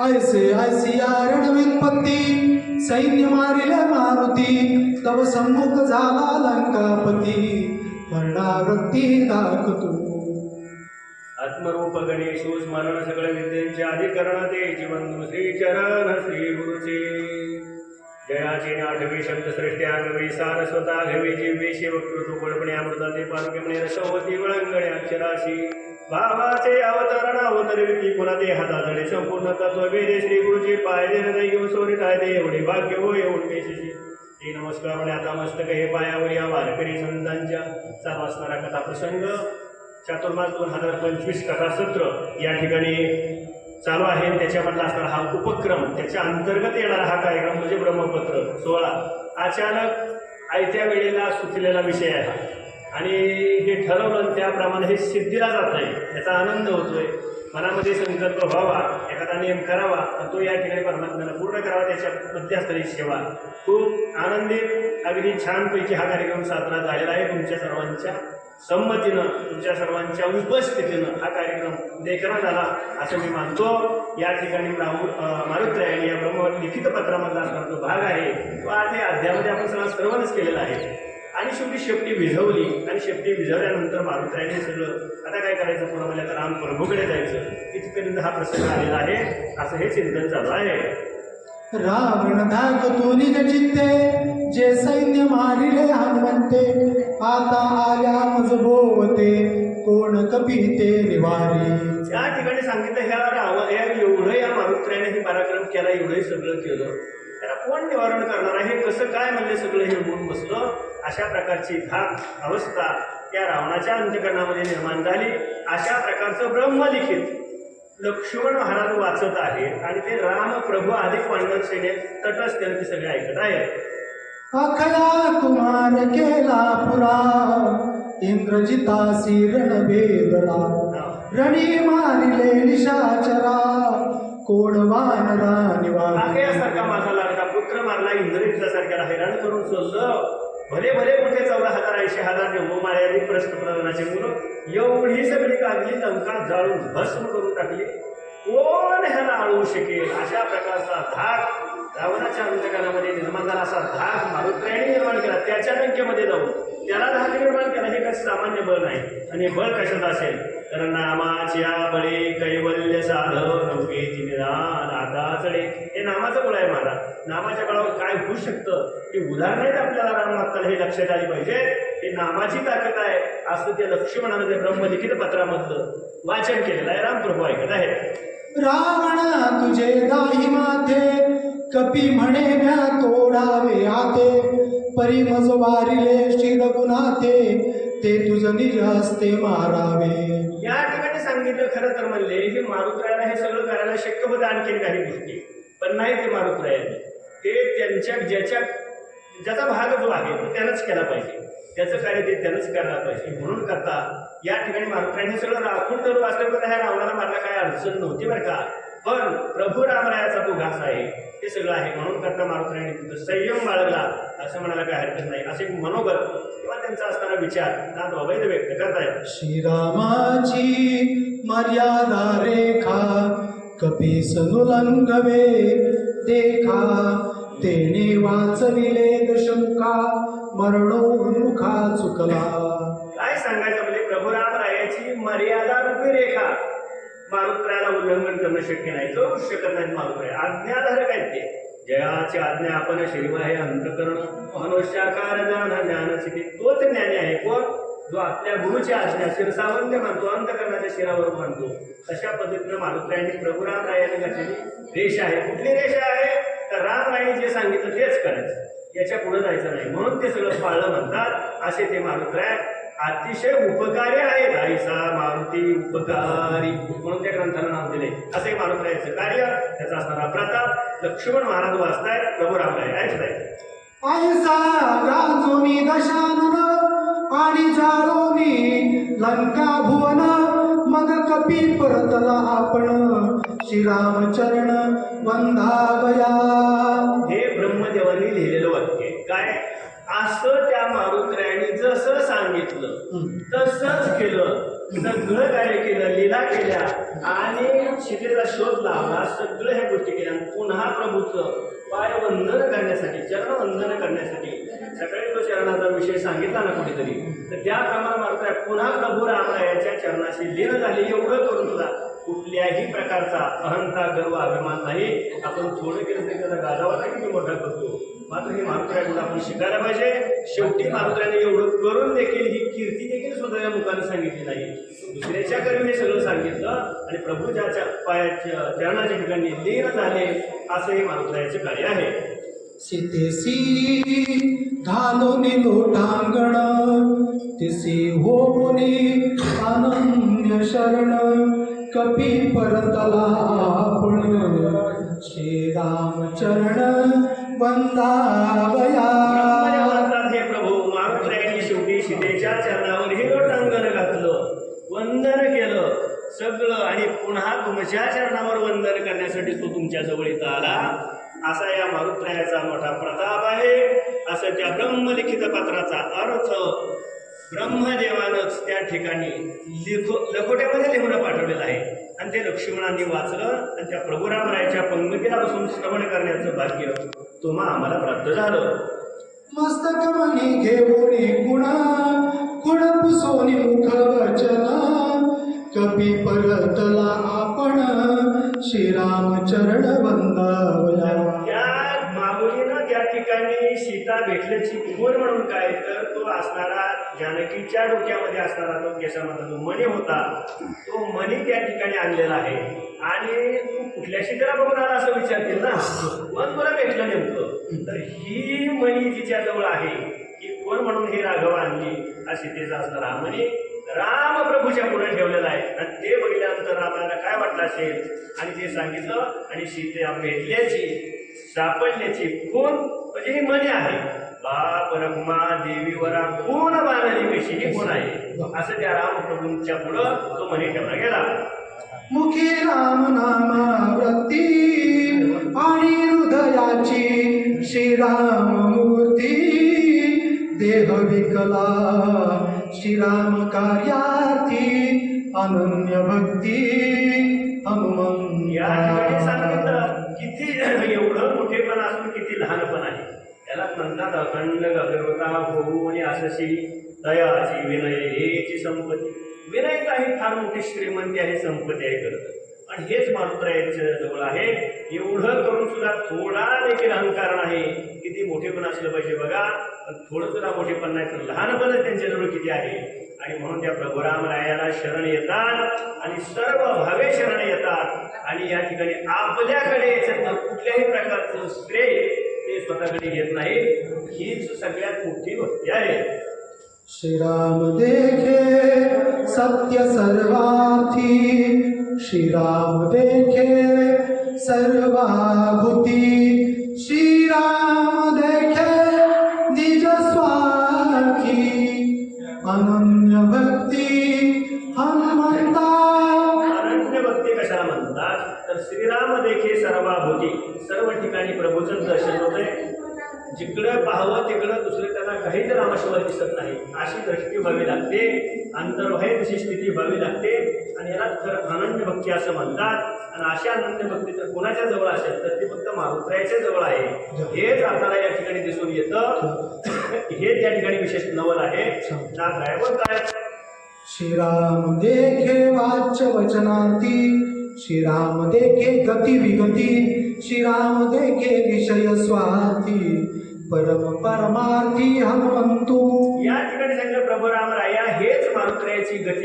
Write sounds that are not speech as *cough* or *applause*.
ऐसे ऐसिया रणवित्पत्ती सैन्य मारिले मारुती तव सम्मुख झाला लंकापती. मरणावृत्ती दाखतो आत्मरूप गणेश स्मरण सगळ्या विद्यांचे अधिकरण ते जीवन श्री चरण श्री गुरुचे प्राचीन आठवी शब्द सृष्टी आगवे सारस्वता घवी जिव्हे शिवकृतू बळपणे अमृताचे पालुके रसवती वळंगणे अक्षराशी. भावाचे अवतरण अवतरविती पुरा ते जडे संपूर्ण तत्व वेदे श्री गुरुजी पायदे हृदय घेऊन सोरी आहे एवढे भाग्य हो एवढे मेशेशी ते नमस्कार म्हणे आता मस्तक हे पायावर या वारकरी संतांच्या चालू असणारा कथा प्रसंग. चातुर्मास दोन हजार पंचवीस कथासत्र या ठिकाणी चालू आहे त्याच्यामधला असणारा हा उपक्रम त्याच्या अंतर्गत येणारा हा कार्यक्रम म्हणजे ब्रह्मपत्र सोहळा. अचानक आयत्या वेळेला सुचलेला विषय आहे. आणि हे ठरवलं त्याप्रमाणे हे सिद्धीला जात आहे याचा आनंद होतोय. मनामध्ये संकल्प व्हावा एखादा नियम करावा आणि तो या ठिकाणी परमात्म्याला पूर्ण करावा त्याच्या मध्यस्थळी सेवा खूप आनंदित अगदी छानपैकी हा कार्यक्रम साजरा झालेला आहे तुमच्या सर्वांच्या संमतीनं तुमच्या सर्वांच्या उपस्थितीनं हा कार्यक्रम देखना झाला असं मी मानतो. या ठिकाणी ब्राह्मण अं, या ब्रह्म लिखित पत्रामधला असणारा जो भाग आहे तो आज या अध्यामध्ये आपण सर्वांना श्रवणच केलेला आहे. आणि शेवटी शेपटी विझवली. आणि शेपटी विझवल्यानंतर मारुत्रायने सगळं आता काय करायचं? पुन्हा मला तर राम प्रभूकडे जायचं. इथपर्यंत हा प्रसंग आलेला आहे. असं हे चिंतन चालू आहे. रावण धाकतो निज चित्ते जे सैन्य मारिले हनुमंते आता आल्या मजबोवते कोण कपिते निवारी? या ठिकाणी सांगितलं ह्या राव या एवढं या मारुत्र्याने हे पराक्रम केला एवढं सगळं केलं. त्याला कोण निवारण करणार आहे? हे कसं काय म्हणजे सगळं हे होऊन बसलं? अशा प्रकारची धाक अवस्था त्या रावणाच्या अंतकरणामध्ये निर्माण झाली. अशा प्रकारचं ब्रह्मलिखित लक्ष्मण महाराज वाचत आहेत आणि ते राम प्रभू अधिक पांडव सेनेत तटस्थान ते सगळे ऐकत आहेत. अखया कुमार केला पुरा इंद्रजितासी रणभेदला रणी मारिले निशाचरा कोण वानरा निवारी आगयासारखा माझा लाडका पुत्र मारला इंद्रियासारख्याला हैराण करून सोडलं. भले भले मोठे चौदा हजार ऐंशी हजार जम्मूमाळ्याने प्रश्नप्रदानाचे मुलं एवढी सगळी काढली लंका जाळून भस्म करून टाकली. कोण ह्याला आळवू शकेल? अशा प्रकारचा धाक रावणाच्या अंतकारामध्ये निर्माण झाला असा धाक मारून केला त्याच्या लंकेमध्ये जाऊन त्याला धाक निर्माण केला हे कसं सामान्य बळ नाही. आणि बळ कशात असेल? तर नामाच्या बळे कैवल्य साधव निदान आता चढे हे नामाचं बळ आहे मला नामाच्या बळावर काय होऊ शकतं? ही उदाहरणं आपल्याला राम भक्ताला हे लक्षात आली पाहिजे. हे नामाची ताकद आहे. असं त्या लक्ष्मणानं ते ब्रह्मलिखित पत्रामधलं वाचन केलेलं आहे. रामप्रभू ऐकत आहे. रावण तुझे दाही माथे कपी म्हणे म्या तोडावे परी मज वारिले श्री रघुनाथे ते तुझ निज हस्ते मारावे. या ठिकाणी सांगितलं खरं तर म्हणले हे मारुतरायला हे सगळं करायला शक्य होतं आणखीन काही गोष्टी पण नाही ते मारुत्रायाने ते त्यांच्या ज्याच्या ज्याचा भाग जो आहे तो त्यानंच केला पाहिजे. त्याचं कार्य ते त्यानंच करायला पाहिजे. म्हणून करता या ठिकाणी मारुत्रायाने हे सगळं राखून ठेवलं. असलं ह्या रावणाला मारला काय अडचण नव्हती बरं का? पण प्रभू रामरायाचा तो घास आहे हे सगळं आहे. म्हणून करता मारुत्रायाने तिथं संयम बाळगला. असं म्हणायला काय हरकत नाही. असे मनोगत किंवा त्यांचा असणारा विचार नाथ अवैध व्यक्त करतायत. श्रीरामाची मर्यादा रेखा कपीस नुलंगवे देखा तेने वाचविले दशमुखा मरणोन्मुखा चुकला. काय सांगायचं म्हणजे प्रभू रामरायाची मर्यादा रूपी रेखा मारुत्रायाला उल्लंघन करणं शक्य नाही. करू शकत नाही मारुत्राय. आज्ञाधारक आहेत ते. जयाची आज्ञा आपण शिरवा अंत अंतकरण मनुष्याकार ज्ञान ज्ञानस्थिती तोच ज्ञानी आहे कोण? जो आपल्या गुरुची आज्ञा शिरसावंत मानतो अंतकरणाच्या शिरावर मानतो. अशा पद्धतीनं मारुत्रायांनी प्रभू रामरायाने घातलेली रेष आहे. कुठली रेषा आहे? तर रामरायाने जे सांगितलं तेच करायचं. याच्यापुढे जायचं नाही. म्हणून ते सगळं पाळलं म्हणतात. असे ते मारुत्राय अतिशय उपकारी आहेत आईसा मारुती उपकारी. म्हणून त्या ग्रंथाला नाव दिले. असे मारुत्रायाचं कार्य त्याचा असणारा प्रताप लक्ष्मण महाराज वाचतायत प्रभू रामराय गाजोनी दशानन आणि जाळोनी लंका भुवन मग कपी परतला आपण. श्रीरामचरण वंदावया हे ब्रह्मदेवांनी लिहिलेलं वाक्य आहे. काय? असं त्या मारुत्र्याने जसं सांगितलं तसंच केलं. सगळं कार्य केलं लीला केल्या. आणि सीतेचा शोध लावला सगळं ह्या गोष्टी केल्या पुन्हा प्रभूचं पाय वंदन करण्यासाठी चरण वंदन करण्यासाठी सकाळी तो चरणाचा विषय सांगितला ना कुठेतरी. तर त्याप्रमाणे मात्र पुन्हा प्रभू रामरायाच्या चरणाशी लीन झाले एवढं करून सुद्धा कुठल्याही प्रकारचा अहंता गर्व अभिमान नाही. आपण थोडं केलं तरी त्याचा गाजावाचा किती मोठा करतो. मात्र हे मारुत्र्याकडून आपण शिकायला पाहिजे. शेवटी मारुत्र्याने एवढं करून देखील ही कीर्ती देखील सुद्धा या मुखाने सांगितली नाही. दुसऱ्याच्या कर्मी हे सगळं सांगितलं. आणि प्रभूच्या पायाच्या चरणाच्या ठिकाणी लीन झाले असे हे कार्य आहे. सीतेसी घालोनी लोटांगण तिसी होनी अनन्य शरण कपी परतला आपण श्रीराम चरण पुन्हा चरणावर वंदन करण्यासाठी तो तुमच्याजवळ इथं आला असा या मारुत्रायाचा मोठा प्रताप आहे. असं त्या ब्रह्मलिखित पत्राचा अर्थ ब्रह्मदेवानंच त्या ठिकाणी लिखो लखोट्यामध्ये लिहून पाठवलेलं आहे. आणि ते लक्ष्मणांनी वाचलं आणि त्या प्रभुरामरायाच्या पंगतीला बसून श्रवण करण्याचं भाग्य तुम्हा आम्हाला प्राप्त झालं. मस्तक म्हणे घेऊन गुणा गुण पुसोनी मुख वचना. कपी परतला आपण श्रीराम चरण बंदावला त्या माऊलीनं त्या ठिकाणी सीता भेटल्याची गुण म्हणून काय तर तो असणारा जानकीच्या डोक्यामध्ये असणारा तो केसामधला जो मणी होता तो मणी त्या ठिकाणी आणलेला आहे. आणि तू कुठल्या शिकरा बघून आला असं विचारतील ना? पण तुला भेटलं नेमकं. तर ही मणी तिच्या जवळ आहे की कोण म्हणून ही राघव आणली हा सीतेचा असणारा मणी. राम प्रभूच्या पुढे ठेवलेलं आहे. आणि ते बघितल्यानंतर रामाला काय वाटलं असेल? आणि ते सांगितलं आणि सीते भेटल्याची सापडल्याची खून म्हणजे ही म्हणे आहे. बाप रखमा देवीवरा खून बांधली कशी ही खून आहे. असं त्या रामप्रभूंच्या पुढं तो म्हणे ठेवला गेला. मुखी राम नामावृत्ती आणि हृदयाची श्रीराम मूर्ती देह विकला श्रीराम कार्यार्थी अनन्य भक्ती हनुमंत। या ठिकाणी सांगितलं किती *clears throat* एवढं मोठेपण असून किती लहानपण आहे. त्याला म्हणतात अखंड गगरवता होऊ आणि असशी दयाची विनय हेची संपत्ती. विनय काही फार मोठी श्रीमंती आहे संपत्ती आहे करत. आणि हेच मारुत्रायाच्या जवळ आहे. एवढं करून सुद्धा थोडा देखील अहंकार नाही. किती मोठेपण असलं पाहिजे बघा. पण थोडं सुद्धा मोठेपण नाही तर लहानपणच त्यांच्याजवळ किती आहे? आणि म्हणून त्या प्रभू रामरायाला शरण येतात आणि सर्व भावे शरण येतात. आणि या ठिकाणी आपल्याकडे याच्यातलं कुठल्याही प्रकारचं श्रेय ते स्वतःकडे घेत नाही हीच सगळ्यात मोठी भक्ती आहे. श्रीराम देखे सत्य सर्वार्थी. श्रीराम देखे सर्वाभूती. श्री काहीच रामाशिवाय दिसत नाही. अशी दृष्टी व्हावी लागते अंतर्भय तशी स्थिती व्हावी लागते आणि याला खरं अनन्य भक्ती असं म्हणतात. आणि अशी अनन्य भक्ती जर कोणाच्या जवळ असेल तर ती फक्त मारुत्रायाच्या जवळ आहे. हेच आपल्याला या ठिकाणी दिसून येतं. हेच या ठिकाणी विशेष नवल आहे. ना काय बोलताय श्रीराम देखे वाच्य वचनार्थी श्रीराम देखे गती विगती श्रीराम देखे विषय स्वार्थी. परम परमार्थी हनुमंतू. या ठिकाणी सांगितलं प्रभू रामराया हेच मारुत्र्याची गती.